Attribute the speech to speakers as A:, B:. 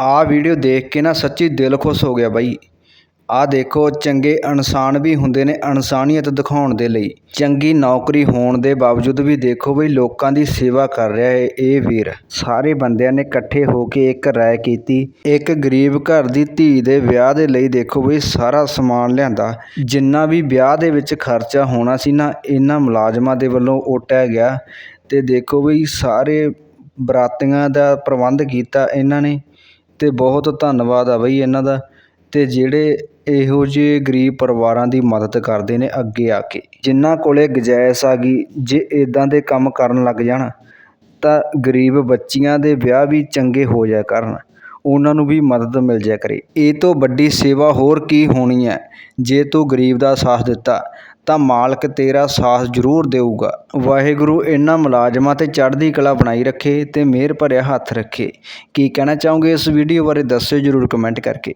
A: ਆਹ ਵੀਡੀਓ ਦੇਖ ਕੇ ਨਾ ਸੱਚੀ ਦਿਲ ਖੁਸ਼ ਹੋ ਗਿਆ ਬਾਈ। ਆਹ ਦੇਖੋ, ਚੰਗੇ ਇਨਸਾਨ ਵੀ ਹੁੰਦੇ ਨੇ ਇਨਸਾਨੀਅਤ ਦਿਖਾਉਣ ਦੇ ਲਈ। ਚੰਗੀ ਨੌਕਰੀ ਹੋਣ ਦੇ ਬਾਵਜੂਦ ਵੀ ਦੇਖੋ ਬਈ ਲੋਕਾਂ ਦੀ ਸੇਵਾ ਕਰ ਰਿਹਾ ਹੈ ਇਹ ਵੀਰ। ਸਾਰੇ ਬੰਦਿਆਂ ਨੇ ਇਕੱਠੇ ਹੋ ਕੇ ਇੱਕ ਰਾਏ ਕੀਤੀ। ਇੱਕ ਗਰੀਬ ਘਰ ਦੀ ਧੀ ਦੇ ਵਿਆਹ ਦੇ ਲਈ ਦੇਖੋ ਬਈ ਸਾਰਾ ਸਮਾਨ ਲਿਆਂਦਾ। ਜਿੰਨਾ ਵੀ ਵਿਆਹ ਦੇ ਵਿੱਚ ਖਰਚਾ ਹੋਣਾ ਸੀ ਨਾ, ਇਹਨਾਂ ਮੁਲਾਜ਼ਮਾਂ ਦੇ ਵੱਲੋਂ ਓਟਿਆ ਗਿਆ। ਤੇ ਦੇਖੋ ਬਈ ਸਾਰੇ ਬਰਾਤੀਆਂ ਦਾ ਪ੍ਰਬੰਧ ਕੀਤਾ ਇਹਨਾਂ ਨੇ। ਅਤੇ ਬਹੁਤ ਧੰਨਵਾਦ ਆ ਬਈ ਇਹਨਾਂ ਦਾ ਅਤੇ ਜਿਹੜੇ ਇਹੋ ਜਿਹੇ ਗਰੀਬ ਪਰਿਵਾਰਾਂ ਦੀ ਮਦਦ ਕਰਦੇ ਨੇ ਅੱਗੇ ਆ ਕੇ। ਜਿਨ੍ਹਾਂ ਕੋਲ ਗੁੰਜਾਇਸ਼ ਆ ਗਈ ਜੇ ਇੱਦਾਂ ਦੇ ਕੰਮ ਕਰਨ ਲੱਗ ਜਾਣ, ਤਾਂ ਗਰੀਬ ਬੱਚੀਆਂ ਦੇ ਵਿਆਹ ਵੀ ਚੰਗੇ ਹੋ ਜਾਇਆ ਕਰਨ। ਉਹਨਾਂ ਨੂੰ ਵੀ ਮਦਦ ਮਿਲ ਜਾਇਆ ਕਰੇ। ਇਹ ਤੋਂ ਵੱਡੀ ਸੇਵਾ ਹੋਰ ਕੀ ਹੋਣੀ ਹੈ? ਜੇ ਤੂੰ ਗਰੀਬ ਦਾ ਸਾਥ ਦਿੱਤਾ ਤਾਂ ਮਾਲਕ ਤੇਰਾ ਸਾਥ ਜ਼ਰੂਰ ਦੇਊਗਾ। ਵਾਹਿਗੁਰੂ ਇਹਨਾਂ ਮੁਲਾਜ਼ਮਾਂ ਤੇ ਚੜ੍ਹਦੀ ਕਲਾ ਬਣਾਈ ਰੱਖੇ ਤੇ ਮਿਹਰ ਭਰਿਆ ਹੱਥ ਰੱਖੇ। ਕੀ ਕਹਿਣਾ ਚਾਹੋਗੇ ਇਸ ਵੀਡੀਓ ਬਾਰੇ ਦੱਸਿਓ ਜ਼ਰੂਰ ਕਮੈਂਟ ਕਰਕੇ।